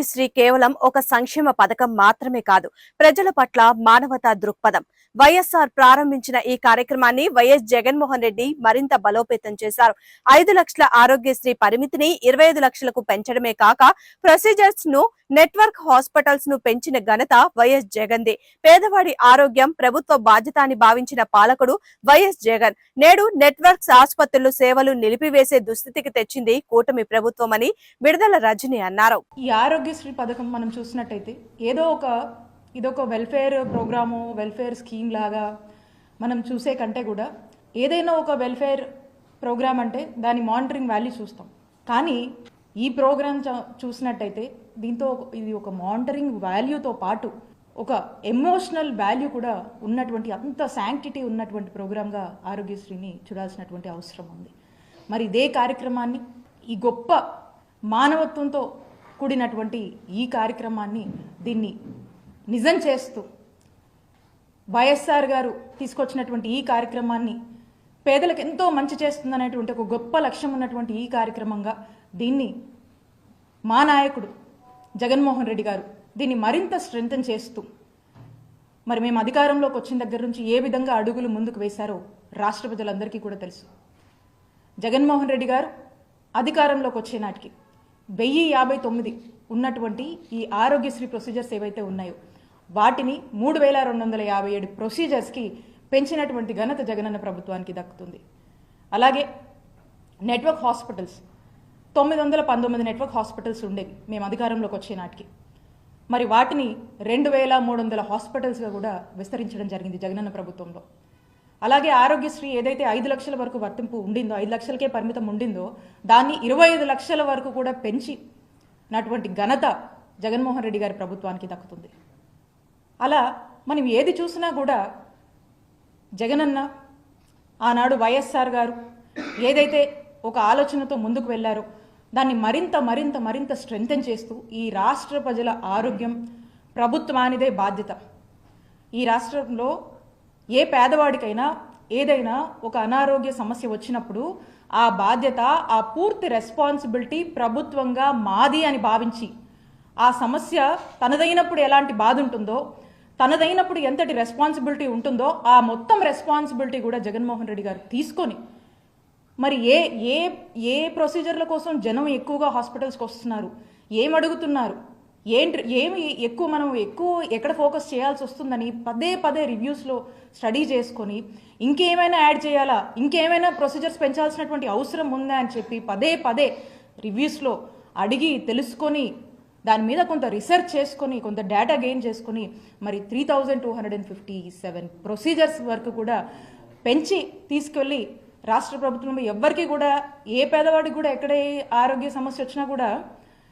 ఆరోగ్యశ్రీ కేవలం ఒక సంక్షేమ పథకం మాత్రమే కాదు ప్రజల పట్ల మానవతా దృక్పథం. వైఎస్ఆర్ ప్రారంభించిన ఈ కార్యక్రమాన్ని వైఎస్ జగన్మోహన్ రెడ్డి మరింత బలోపేతం చేశారు. ఐదు లక్షల ఆరోగ్యశ్రీ పరిమితిని ఇరవై లక్షలకు పెంచడమే కాక ప్రొసీజర్స్ను నెట్వర్క్ హాస్పిటల్స్ను పెంచిన ఘనత వైఎస్ జగన్దే పేదవాడి ఆరోగ్యం ప్రభుత్వ బాధ్యత అని భావించిన పాలకుడు వైఎస్ జగన్. నేడు నెట్వర్క్స్ ఆసుపత్రులు సేవలు నిలిపివేసే దుస్థితికి తెచ్చింది కూటమి ప్రభుత్వం అని విడుదల రజని అన్నారు. ఈ ఆరోగ్యశ్రీ పథకం మనం చూసినట్టయితే ఏదో ఒక ఇదొక వెల్ఫేర్ ప్రోగ్రాము వెల్ఫేర్ స్కీమ్ లాగా మనం చూసే కంటే కూడా ఏదైనా ఒక వెల్ఫేర్ ప్రోగ్రామ్ అంటే దాని మానిటరింగ్ వాల్యూ చూస్తాం. కానీ ఈ ప్రోగ్రామ్ చ- చూసినట్టయితే దీంతో ఇది ఒక మానిటరింగ్ వాల్యూతో పాటు ఒక ఎమోషనల్ వాల్యూ కూడా ఉన్నటువంటి అంత శాంక్టిటీ ఉన్నటువంటి ప్రోగ్రామ్గా ఆరోగ్యశ్రీని చూడాల్సినటువంటి అవసరం ఉంది. మరి ఇదే కార్యక్రమాన్ని ఈ గొప్ప మానవత్వంతో కూడినటువంటి ఈ కార్యక్రమాన్ని దీన్ని నిజం చేస్తూ వైఎస్ఆర్ గారు తీసుకొచ్చినటువంటి ఈ కార్యక్రమాన్ని పేదలకు ఎంతో మంచి చేస్తుందనేటువంటి ఒక గొప్ప లక్ష్యం ఉన్నటువంటి ఈ కార్యక్రమంగా దీన్ని మా నాయకుడు జగన్మోహన్ రెడ్డి గారు దీన్ని మరింత స్ట్రెంగ్తన్ చేస్తూ మరి మేము అధికారంలోకి వచ్చిన దగ్గర నుంచి ఏ విధంగా అడుగులు ముందుకు వేశారో రాష్ట్ర ప్రజలందరికీ కూడా తెలుసు. జగన్మోహన్ రెడ్డి గారు అధికారంలోకి వచ్చే నాటికి వెయ్యి యాభై తొమ్మిది ఉన్నటువంటి ఈ ఆరోగ్యశ్రీ ప్రొసీజర్స్ ఏవైతే ఉన్నాయో వాటిని మూడు వేల రెండు వందల యాభై ఏడు ప్రొసీజర్స్కి పెంచినటువంటి ఘనత జగనన్న ప్రభుత్వానికి దక్కుతుంది. అలాగే నెట్వర్క్ హాస్పిటల్స్ తొమ్మిది వందల పంతొమ్మిది నెట్వర్క్ హాస్పిటల్స్ ఉండేవి మేము అధికారంలోకి వచ్చే నాటికి. మరి వాటిని రెండు వేల మూడు వందల హాస్పిటల్స్గా కూడా విస్తరించడం జరిగింది జగనన్న ప్రభుత్వంలో. అలాగే ఆరోగ్యశ్రీ ఏదైతే ఐదు లక్షల వరకు వర్తింపు ఉండిందో ఐదు లక్షలకే పరిమితం ఉండిందో దాన్ని ఇరవై ఐదు లక్షల వరకు కూడా పెంచి నటువంటి ఘనత జగన్మోహన్ రెడ్డి గారి ప్రభుత్వానికి దక్కుతుంది. అలా మనం ఏది చూసినా కూడా జగనన్న ఆనాడు వైఎస్ఆర్ గారు ఏదైతే ఒక ఆలోచనతో ముందుకు వెళ్ళారో దాన్ని మరింత మరింత మరింత స్ట్రెంగ్తన్ చేస్తూ ఈ రాష్ట్ర ప్రజల ఆరోగ్యం ప్రభుత్వానిదే బాధ్యత. ఈ రాష్ట్రంలో ఏ పేదవాడికైనా ఏదైనా ఒక అనారోగ్య సమస్య వచ్చినప్పుడు ఆ బాధ్యత ఆ పూర్తి రెస్పాన్సిబిలిటీ ప్రభుత్వంగా మాది అని భావించి ఆ సమస్య తనదైనప్పుడు ఎలాంటి బాధ ఉంటుందో తనదైనప్పుడు ఎంతటి రెస్పాన్సిబిలిటీ ఉంటుందో ఆ మొత్తం రెస్పాన్సిబిలిటీ కూడా జగన్మోహన్ రెడ్డి గారు తీసుకొని మరి ఏ ఏ ఏ ప్రొసీజర్ల కోసం జనం ఎక్కువగా హాస్పిటల్స్కి వస్తున్నారు ఏం అడుగుతున్నారు ఏంటి ఏమి ఎక్కువ మనం ఎక్కువ ఎక్కడ ఫోకస్ చేయాల్సి వస్తుందని పదే పదే రివ్యూస్లో స్టడీ చేసుకొని ఇంకేమైనా యాడ్ చేయాలా ఇంకేమైనా ప్రొసీజర్స్ పెంచాల్సినటువంటి అవసరం ఉందా అని చెప్పి పదే పదే రివ్యూస్లో అడిగి తెలుసుకొని దాని మీద కొంత రీసెర్చ్ చేసుకొని కొంత డేటా గెయిన్ చేసుకొని మరి three thousand two hundred and fifty seven procedures వరకు కూడా పెంచి తీసుకెళ్ళి రాష్ట్ర ప్రభుత్వం ఎవ్వరికి కూడా ఏ పేదవాడికి కూడా ఎక్కడ ఏ ఆరోగ్య సమస్య వచ్చినా కూడా